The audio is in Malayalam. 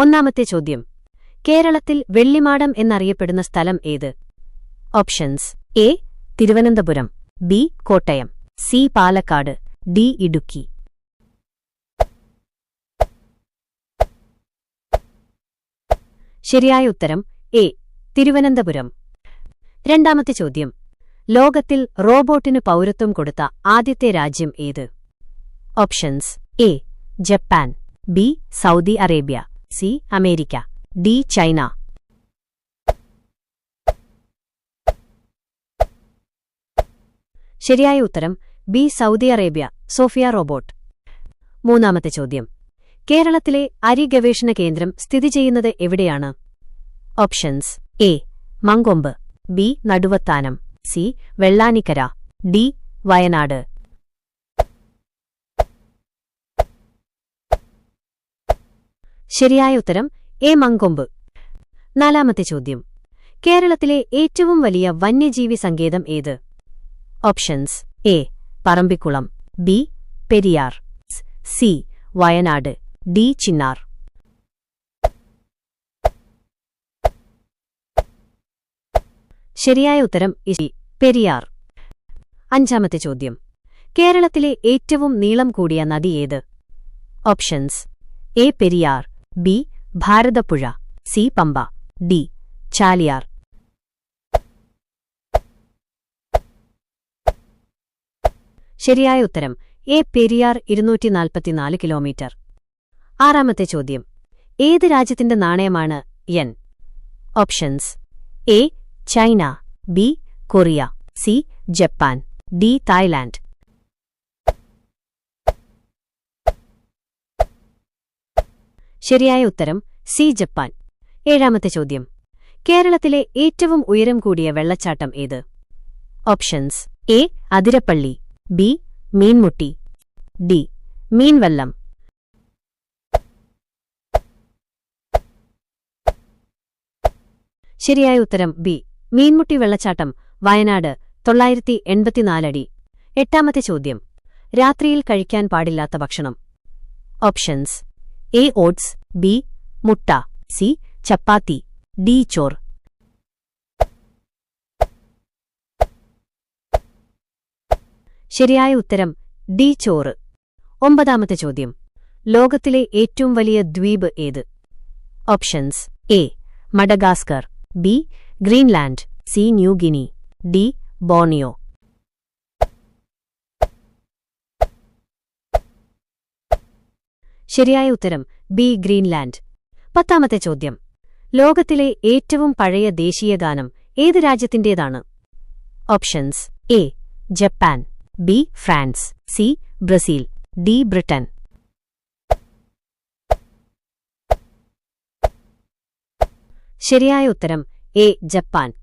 ഒന്നാമത്തെ ചോദ്യം. കേരളത്തിൽ വെള്ളിമാടം എന്നറിയപ്പെടുന്ന സ്ഥലം ഏത്? Options. A. Thiruvananthapuram. B. Kottayam. C. Palakkad. D. Idukki. ശരിയായ ഉത്തരം എ. തിരുവനന്തപുരം. രണ്ടാമത്തെ ചോദ്യം. ലോകത്തിൽ റോബോട്ടിന് പൗരത്വം കൊടുത്ത ആദ്യത്തെ രാജ്യം ഏത്? Options. A. Japan. B. Saudi Arabia. C America. D China. ശരിയായ ഉത്തരം B Saudi Arabia. Sophia robot. മൂന്നാമത്തെ ചോദ്യം. കേരളത്തിലെ അരി ഗവേഷണ കേന്ദ്രം സ്ഥിതി ചെയ്യുന്നത് എവിടെയാണ്? Options. A Mankombu. B Naduvathanam. C Vellanikkara. D Wayanad. ശരിയായ ഉത്തരം എ മങ്കൊമ്പ്. നാലാമത്തെ ചോദ്യം. കേരളത്തിലെ ഏറ്റവും വലിയ വന്യജീവി സങ്കേതം ഏത്? Options. A. Parambikulam. B. Periyar. C. Wayanad. D. Chinnar. ശരിയായ ഉത്തരം ഇശി പെരിയാർ. അഞ്ചാമത്തെ ചോദ്യം. കേരളത്തിലെ ഏറ്റവും നീളം കൂടിയ നദി ഏത്? Options. A. Periyar. B Bharathappuzha. C Pamba. D Chaliyar. ശരിയായ ഉത്തരം എ പെരിയാർ ഇരുന്നൂറ്റി നാൽപ്പത്തിനാല് കിലോമീറ്റർ. ആറാമത്തെ ചോദ്യം ഏത് രാജ്യത്തിന്റെ നാണയമാണ് yen options A China B Korea C Japan D Thailand. ശരിയായ ഉത്തരം സി ജപ്പാൻ. ഏഴാമത്തെ ചോദ്യം. കേരളത്തിലെ ഏറ്റവും ഉയരം കൂടിയ വെള്ളച്ചാട്ടം ഏത്? Options. A Athirappilly. B Meenmutty. D Meenvallam. ശരിയായ ഉത്തരം ബി മീൻമുട്ടി വെള്ളച്ചാട്ടം വയനാട് തൊള്ളായിരത്തി എൺപത്തിനാലടി എട്ടാമത്തെ ചോദ്യം. രാത്രിയിൽ കഴിക്കാൻ പാടില്ലാത്ത ഭക്ഷണം. ഓപ്ഷൻസ്. A oats. ബി മുട്ട. സി ചപ്പാത്തി. ഡി ചോർ ശരിയായ ഉത്തരം ഡി ചോറ്. ഒമ്പതാമത്തെ ചോദ്യം. ലോകത്തിലെ ഏറ്റവും വലിയ ദ്വീപ് ഏത്? Options A Madagascar. B Greenland. C New Guinea. D Borneo ശരിയായ ഉത്തരം ബി ഗ്രീൻലാൻഡ്. പത്താമത്തെ ചോദ്യം. ലോകത്തിലെ ഏറ്റവും പഴയ ദേശീയഗാനം ഏത് രാജ്യത്തിന്റേതാണ് options. A. Japan. B. France. C. Brazil. D. Britain. ശരിയായ ഉത്തരം എ. ജപ്പാൻ.